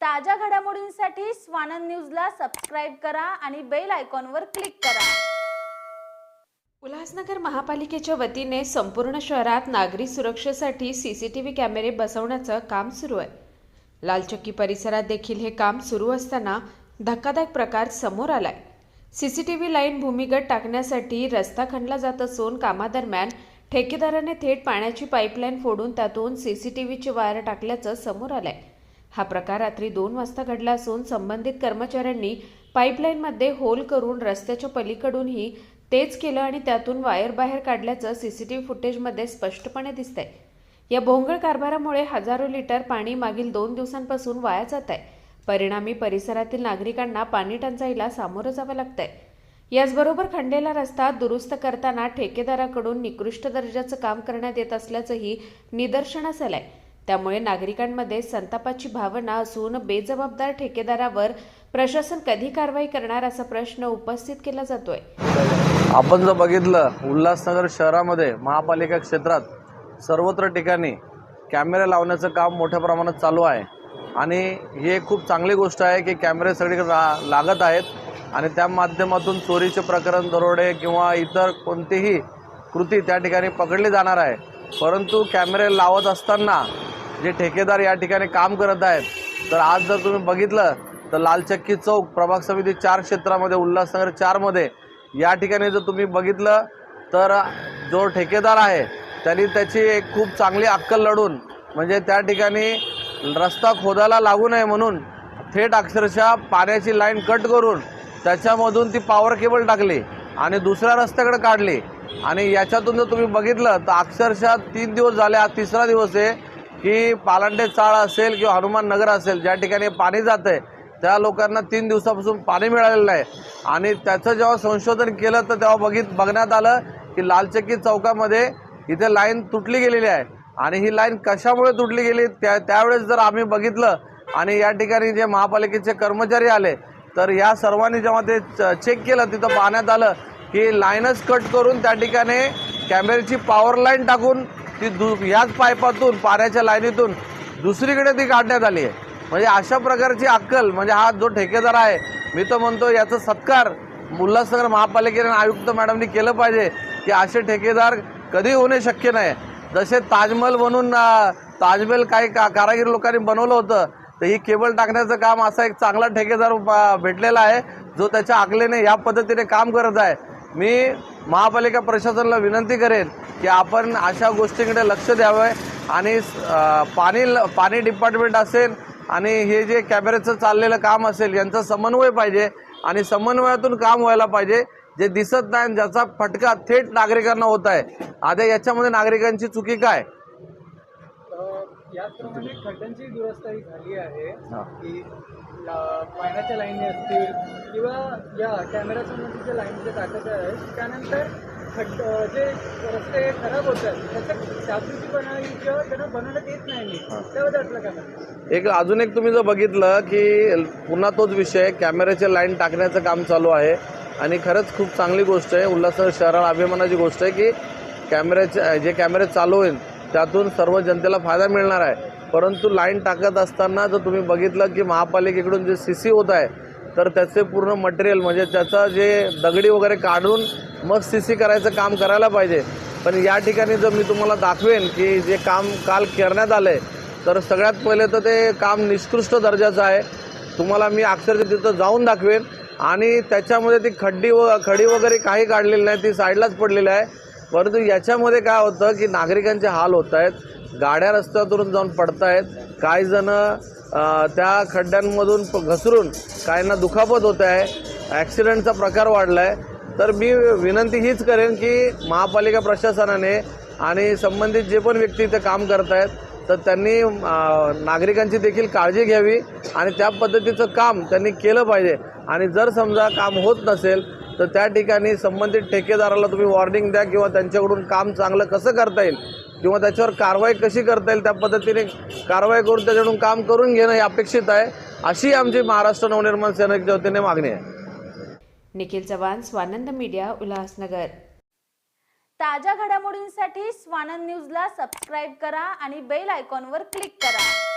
ताज्या घडामोडींसाठी स्वानंद न्यूजला सबस्क्राईब करा आणि बेल आयकॉनवर क्लिक करा. उल्हासनगर महापालिकेच्या वतीने संपूर्ण शहरात नागरी सुरक्षेसाठी सी सी टी व्ही कॅमेरे बसवण्याचं काम सुरू आहे. लालचक्की परिसरात देखील हे काम सुरू असताना धक्कादायक प्रकार समोर आलाय. C C T V line भूमिगत टाकण्यासाठी रस्ता खणला जात असून कामादरम्यान ठेकेदाराने थेट पाण्याची पाईपलाईन फोडून त्यातून सी सी टी व्हीची वायर टाकल्याचं समोर आलंय. हा प्रकार रात्री दोन वाजता घडला असून संबंधित कर्मचाऱ्यांनी पाईपलाईनमध्ये होल करून रस्त्याच्या पलीकडूनही तेच केलं आणि त्यातून वायर बाहेर काढल्याचं सीसीटीव्ही फुटेजमध्ये स्पष्टपणे दिसतंय. या भोंगळ कारभारामुळे हजारो लिटर पाणी मागील दोन दिवसांपासून वाया जात आहे परिणामी परिसरातील नागरिकांना पाणी टंचाईला सामोरं जावं लागतंय. याचबरोबर खंडेला रस्ता दुरुस्त करताना ठेकेदाराकडून निकृष्ट दर्जाचं काम करण्यात येत असल्याचंही निदर्शनास आलंय. त्यामुळे नागरिकांमध्ये संतापाची भावना असून बेजबाबदार ठेकेदारावर प्रशासन कधी कारवाई करणार असा प्रश्न उपस्थित केला जातोय. आपण जर बघितलं उल्हासनगर शहरामध्ये महापालिका क्षेत्रात सर्वत्र ठिकाणी कॅमेरे लावण्याचं काम मोठ्या प्रमाणात चालू आहे. आणि ही खूप चांगली गोष्ट आहे की कॅमेरे सगळीकडे ला लागत आहेत. आणि त्या माध्यमातून चोरीचे प्रकरण दरोडे किंवा इतर कोणतीही कृती त्या ठिकाणी पकडली जाणार आहे. परंतु कॅमेरे लावत असताना जे ठेकेदार या ठिकाणी काम करत आहेत तर आज जर तुम्ही बघितलं तर लालचक्की चौक प्रभाग समिती चार क्षेत्रामध्ये उल्हासनगर चारमध्ये या ठिकाणी जर तुम्ही बघितलं तर जो ठेकेदार आहे त्यांनी त्याची एक खूप चांगली अक्कल लढून म्हणजे त्या ठिकाणी रस्ता खोदायला लागू नये म्हणून थेट अक्षरशः पाण्याची लाईन कट करून त्याच्यामधून ती पॉवर केबल टाकली आणि दुसऱ्या रस्त्याकडे काढली. आणि याच्यातून जर तुम्ही बघितलं तर अक्षरशः तीन दिवस झाले आज तिसरा दिवस आहे की पालांडे चाळ असेल किंवा हनुमान नगर असेल ज्या ठिकाणी पाणी जातं आहे त्या लोकांना तीन दिवसापासून पाणी मिळालेलं नाही. आणि त्याचं जेव्हा संशोधन केलं तर तेव्हा बघित बघण्यात आलं की लालचक्की चौकामध्ये इथे लाईन तुटली गेलेली आहे. आणि ही लाईन कशामुळे तुटली गेली त्या त्यावेळेस जर आम्ही बघितलं आणि या ठिकाणी जे महापालिकेचे कर्मचारी आले तर या सर्वांनी जेव्हा ते च- चेक केलं तिथं पाहण्यात आलं की लाईनच कट करून त्या ठिकाणी कॅमेऱ्याची पॉवर लाईन टाकून ती दु ह्याच पायपातून पाण्याच्या लाईनीतून दुसरीकडे ती काढण्यात आली आहे. म्हणजे अशा प्रकारची अक्कल म्हणजे हा जो ठेकेदार आहे मी तर म्हणतो याचा सत्कार उल्हासनगर महापालिकेने आयुक्त मॅडमनी केलं पाहिजे की असे ठेकेदार कधी होणे शक्य नाही. जसे ताजमहल म्हणून ताजमहल काही का कारागीर लोकांनी बनवलं होतं तर ही केबल टाकण्याचं काम असा एक चांगला ठेकेदार भेटलेला आहे जो त्याच्या आकलेने या पद्धतीने काम करत आहे. मी महापालिका प्रशासनाला विनंती करेन की आपण अशा गोष्टीकडे लक्ष द्यावं आणि पाणी पाणी डिपार्टमेंट असेल आणि हे जे कॅमेऱ्याचं चाललेलं काम असेल यांचा समन्वय पाहिजे आणि समन्वयातून काम व्हायला पाहिजे. जे दिसत नाही ज्याचा फटका थेट नागरिकांना होत आहे. आता याच्यामध्ये नागरिकांची चुकी काय? याचप्रमाणे खड्ड्यांची दुरस्ताही झाली आहे. की पाण्याच्या लाईनी असतील किंवा या जे टाकत आहेत त्यानंतर खड्ड जे रस्ते खराब होत आहेत त्याचं किंवा त्यांना बनवण्यात येत नाही. त्याबद्दल आपलं काय? एक अजून एक तुम्ही जर बघितलं की पुन्हा तोच विषय कॅमेऱ्याचे लाईन टाकण्याचं काम चालू आहे आणि खरंच खूप चांगली गोष्ट आहे उल्हासनगर शहराला अभिमानाची गोष्ट आहे की कॅमेऱ्याचे जे कॅमेरे चालू होईल त्यातून सर्व जनतेला फायदा मिळणार आहे. परंतु लाईन टाकत असताना जर तुम्ही बघितलं की महापालिकेकडून जे सी सी होत आहे तर त्याचे पूर्ण मटेरियल म्हणजे त्याचा जे दगडी वगैरे काढून मग सी सी करायचं काम करायला पाहिजे. पण या ठिकाणी जर मी तुम्हाला दाखवेन की जे काम काल करण्यात आलं आहे तर सगळ्यात पहिले तर ते काम निष्कृष्ट दर्जाचं आहे. तुम्हाला मी अक्षरशः तिथं जाऊन दाखवेन. आणि त्याच्यामध्ये ती खड्डी व खडी वगैरे काही काढलेली नाही ती साईडलाच पडलेली आहे. परंतु याच्यामध्ये काय होतं की नागरिकांचे हाल होत आहेत गाड्या रस्त्यातून जाऊन पडत आहेत काही जण त्या खड्ड्यांमधून प- घसरून काहींना दुखापत होत आहे ॲक्सिडेंटचा प्रकार वाढला आहे तर मी विनंती हीच करेन की महापालिका प्रशासनाने आणि संबंधित जे पण व्यक्ती इथे काम करत आहेत तर त्यांनी नागरिकांची देखील काळजी घ्यावी आणि त्या पद्धतीचं काम त्यांनी केलं पाहिजे. आणि जर समजा काम होत नसेल तर त्या ठिकाणी संबंधित ठेकेदाराला तुम्ही वॉर्निंग द्या किंवा त्यांच्याकडून काम चांगलं कसं करता येईल किंवा त्याच्यावर कारवाई कशी करता येईल त्या पद्धतीने कारवाई करून त्याच्याकडून काम करून घेणं हे अपेक्षित आहे. अशी आमची महाराष्ट्र नवनिर्माण सेनेच्या वतीने मागणी आहे. निखिल चव्हाण स्वानंद मीडिया उल्हासनगर. ताज्या घडामोडींसाठी स्वानंद न्यूजला सबस्क्राईब करा आणि बेल आयकॉनवर क्लिक करा.